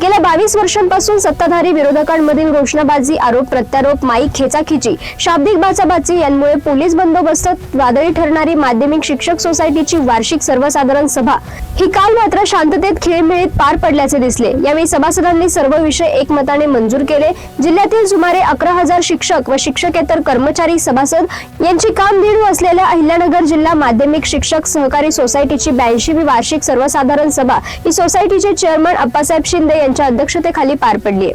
गेल्या बावीस वर्षांपासून सत्ताधारी विरोधकांमधील घोषणाबाजी आरोप प्रत्यारोप माईक खेचाखिची शाब्दिक बाचाबाची यांमुळे पोलीस बंदोबस्त वादळी ठरणारी माध्यमिक शिक्षक सोसायटीची वार्षिक सर्वसाधारण सभा. ही काल मात्र शांततेत खेळमेळीत पार पडल्याचे दिसले. यावेळी सभासदांनी सर्व विषय एकमताने मंजूर केले. जिल्ह्यातील सुमारे अकरा हजार शिक्षक व शिक्षकेतर कर्मचारी सभासद यांची कामधेनू असलेल्या अहिल्यानगर जिल्हा माध्यमिक शिक्षक सहकारी सोसायटीची ब्याऐंशीवी वार्षिक सर्वसाधारण सभा. ही सोसायटीचे चेअरमन अप्पासाहेब शिंदे यांच्या अध्यक्षतेखाली पार पडली.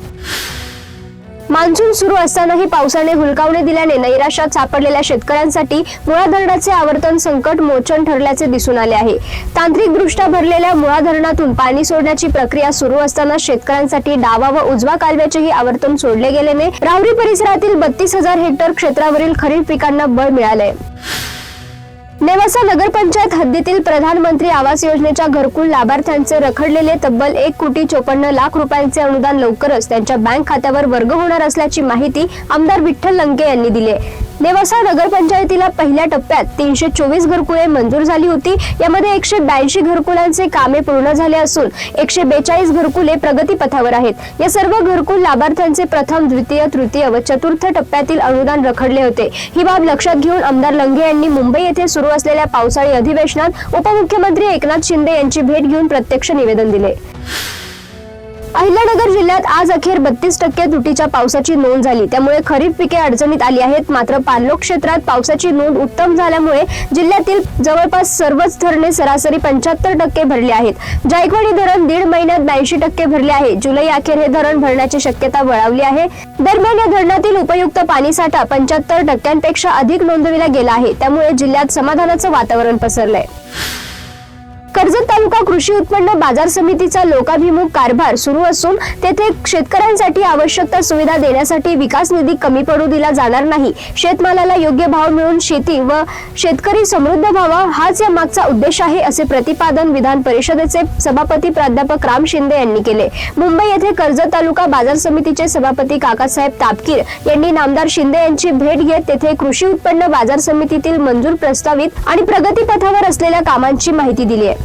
मान्सून सुरू असतानाही पावसाने हुलकावणे दिल्याने नैराश्यात सापडलेल्या शेतकऱ्यांसाठी मुळा धरणाचे आवर्तन संकट मोचन ठरल्याचे दिसून आले आहे. तांत्रिकदृष्ट्या भरलेल्या मुळा धरणातून पाणी सोडण्याची प्रक्रिया सुरू असताना शेतकऱ्यांसाठी डावा व उजवा कालव्याचेही आवर्तन सोडले गेल्याने राहुरी परिसरातील बत्तीस हजार हेक्टर क्षेत्रावरील खरीप पिकांना बळ मिळालंय. नेवासा नगरपंचायत हद्दीतील प्रधानमंत्री आवास योजनेच्या घरकुल लाभार्थ्यांचे रखडलेले तब्बल एक कोटी चोपन्न लाख रुपयांचे अनुदान लवकरच त्यांच्या बँक खात्यावर वर्ग होणार असल्याची माहिती आमदार विठ्ठल लंके यांनी दिली नेवासा नगरपंचायतीला पहिल्या टप्प्यात तीनशे चोवीस घरकुले मंजूर झाली होती. यामध्ये एकशे ब्याऐंशी घरकुलांचे कामे पूर्ण झाले असून एकशे बेचाळीस घरकुले प्रगतीपथावर आहेत. या सर्व घरकुल लाभार्थ्यांचे प्रथम द्वितीय तृतीय व चतुर्थ टप्प्यातील अनुदान रखडले होते. ही बाब लक्षात घेऊन आमदार लंगे यांनी मुंबई येथे सुरू असलेल्या पावसाळी अधिवेशनात उपमुख्यमंत्री एकनाथ शिंदे यांची भेट घेऊन प्रत्यक्ष निवेदन दिले. अहिल्यानगर जिल्ह्यात आज अखेर बत्तीस टक्के तुटीच्या पावसाची नोंद झाली. त्यामुळे खरीप पिके अडचणीत आली आहेत. मात्र पाणलोट क्षेत्रात पावसाची नोंद उत्तम झाल्यामुळे जिल्ह्यातील जवळपास सर्वच धरणे सरासरी पंच्याहत्तर टक्के भरले आहेत. जायकवाडी धरण दीड महिन्यात ब्याऐंशी टक्के भरले आहे. जुलै अखेर हे धरण भरण्याची शक्यता वळवली आहे. दरम्यान या धरणातील उपयुक्त पाणीसाठा पंच्याहत्तर टक्क्यांपेक्षा अधिक नोंदविला गेला आहे. त्यामुळे जिल्ह्यात समाधानाचं वातावरण पसरलंय. कर्जत तालुका कृषी उत्पन्न बाजार समितीचा लोकाभिमुख कारभार सुरू असून तेथे शेतकऱ्यांसाठी आवश्यक सुविधा देण्यासाठी विकास निधी कमी पडू दिला जाणार नाही. शेतमालाला योग्य भाव मिळून शेती व शेतकरी समृद्ध व्हावा हाच या मागचा उद्देश आहे असे प्रतिपादन विधान परिषदेचे सभापती प्राध्यापक राम शिंदे यांनी केले. मुंबई येथे कर्जत तालुका बाजार समितीचे सभापती काकासाहेब तापकीर यांनी नामदार शिंदे यांची भेट घेत तेथे कृषी उत्पन्न बाजार समितीतील मंजूर प्रस्तावित आणि प्रगतीपथावर असलेल्या कामांची माहिती दिली आहे.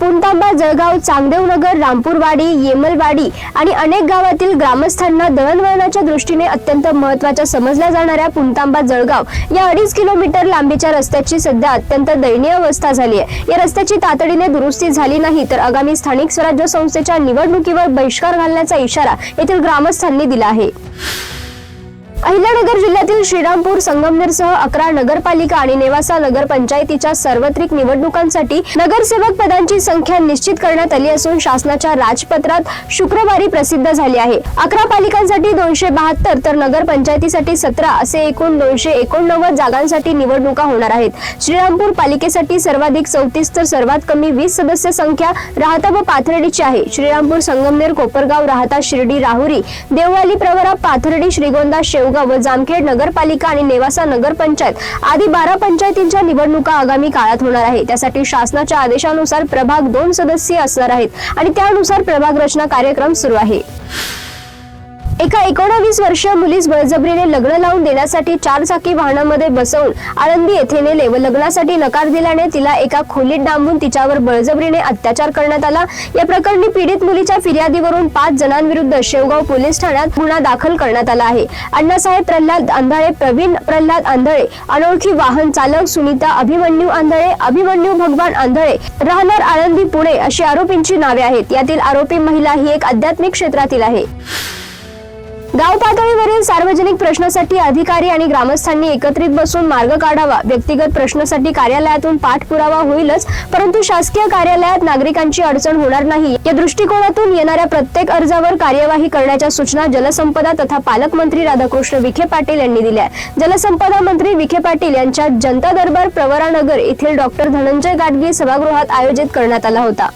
पुणतांबा जळगाव चांगदेवनगर रामपूरवाडी येमलवाडी आणि अनेक गावातील ग्रामस्थांना दळणवळणाच्या दृष्टीने अत्यंत महत्त्वाच्या समजल्या जाणाऱ्या पुणतांबा जळगाव या अडीच किलोमीटर लांबीच्या रस्त्याची सध्या अत्यंत दयनीय अवस्था झाली आहे. या रस्त्याची तातडीने दुरुस्ती झाली नाही तर आगामी स्थानिक स्वराज्य संस्थेच्या निवडणुकीवर बहिष्कार घालण्याचा इशारा येथील ग्रामस्थांनी दिला आहे. अहिल्यानगर जिल्ह्यातील श्रीरामपूर संगमनेरसह अकरा नगरपालिका आणि नेवासा नगरपंचायतीच्या सार्वत्रिक निवडणुकांसाठी नगरसेवक पदांची संख्या निश्चित करण्यात आली असून शासनाच्या राजपत्रात शुक्रवारी प्रसिद्ध झाली आहे. अकरा पालिकांसाठी दोनशे बहात्तर तर नगरपंचायतीसाठी सतरा असे एकूण दोनशे एकोणनव्वद जागांसाठी निवडणुका होणार आहेत. श्रीरामपूर पालिकेसाठी सर्वाधिक चौतीस तर सर्वात कमी वीस सदस्य संख्या राहता व पाथर्डीची आहे. श्रीरामपूर संगमनेर कोपरगाव राहता शिर्डी राहुरी देवळाली प्रवरा पाथर्डी श्रीगोंदा शेव शेवगाव व जामखेड नगरपालिका आणि नेवासा नगरपंचायत आदी बारा पंचायतींच्या निवडणुका आगामी काळात होणार आहे त्यासाठी शासनाच्या आदेशानुसार प्रभाग दोन सदस्य असणार आहेत आणि त्यानुसार प्रभाग रचना कार्यक्रम सुरू आहे. एका एकोणावीस वर्षीय मुलीस बळजबरीने लग्न लावून देण्यासाठी चार चाकी वाहनामध्ये बसवून आळंदी येथे नेले व लग्नासाठी नकार दिल्याने तिला एका खोलीत डांबून तिच्यावर बळजबरीने अत्याचार करण्यात आला. या प्रकरणी पीडित मुलीच्या फिर्यादीवरून पाच जणांविरुद्ध शेवगाव पोलीस ठाण्यात गुन्हा दाखल करण्यात आला आहे. अण्णासाहेब प्रल्हाद आंधळे प्रवीण प्रल्हाद आंधळे अनोळखी वाहन चालक सुनीता अभिमन्यू आंधळे अभिमन्यू भगवान आंधळे राहणार आळंदी पुणे अशी आरोपींची नावे आहेत. यातील आरोपी महिला ही एक आध्यात्मिक क्षेत्रातील आहे. गाव पातळीवरील सार्वजनिक प्रश्नासाठी अधिकारी आणि ग्रामस्थांनी एकत्रित बसून मार्ग काढावा. व्यक्तिगत प्रश्नासाठी कार्यालयातून पाठपुरावा होईलच परंतु शासकीय कार्यालयात नागरिकांची अडचण होणार नाही. या दृष्टिकोनातून येणाऱ्या प्रत्येक अर्जावर कार्यवाही करण्याच्या सूचना जलसंपदा तथा पालकमंत्री राधाकृष्ण विखे पाटील यांनी दिल्या जलसंपदा मंत्री विखे पाटील यांच्या जनता दरबार प्रवरानगर येथील डॉक्टर धनंजय गाडगे सभागृहात आयोजित करण्यात आला होता.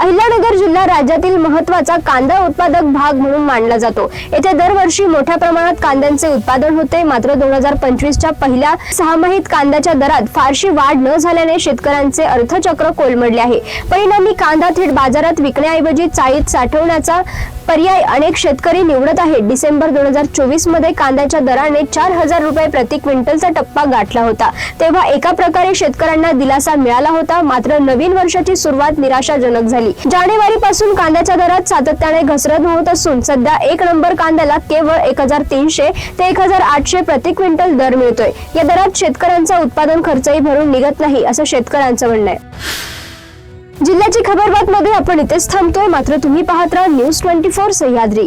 अहिल्यानगर जिल्हा राज्यातील महत्त्वाचा कांदा उत्पादक भाग म्हणून मानला जातो. येथे दरवर्षी मोठ्या प्रमाणात कांद्यांचे उत्पादन होते. मात्र दोन हजार पंचवीसच्या पहिल्या सहामाहीत कांद्याच्या दरात फारशी वाढ न झाल्याने शेतकऱ्यांचे अर्थचक्र कोलमडले आहे. परिणामी कांदा थेट बाजारात विकण्याऐवजी चाळीत साठवण्याचा पर्याय अनेक शेतकरी निवडत आहेत. डिसेंबर दोन हजार चोवीसमध्ये कांद्याच्या दराने चार हजार रुपये प्रति क्विंटलचा टप्पा गाठला होता. तेव्हा एका प्रकारे शेतकऱ्यांना दिलासा मिळाला होता. मात्र नवीन वर्षाची सुरुवात निराशाजनक झाली. जानेवारी पासून कांद्याच्या दरात सातत्याने घसरण होत असून सध्या एक नंबर कांद्याला केवळ एक हजार तीनशे ते एक हजार आठशे प्रति क्विंटल दर मिळतोय. या दरात शेतकऱ्यांचा उत्पादन खर्चही भरून निघत नाही असं शेतकऱ्यांचं म्हणणं आहे. जिल्ह्याची खबरबात मध्ये आपण इथेच थांबतोय. मात्र तुम्ही पाहत राहा न्यूज ट्वेंटी फोर सह्याद्री.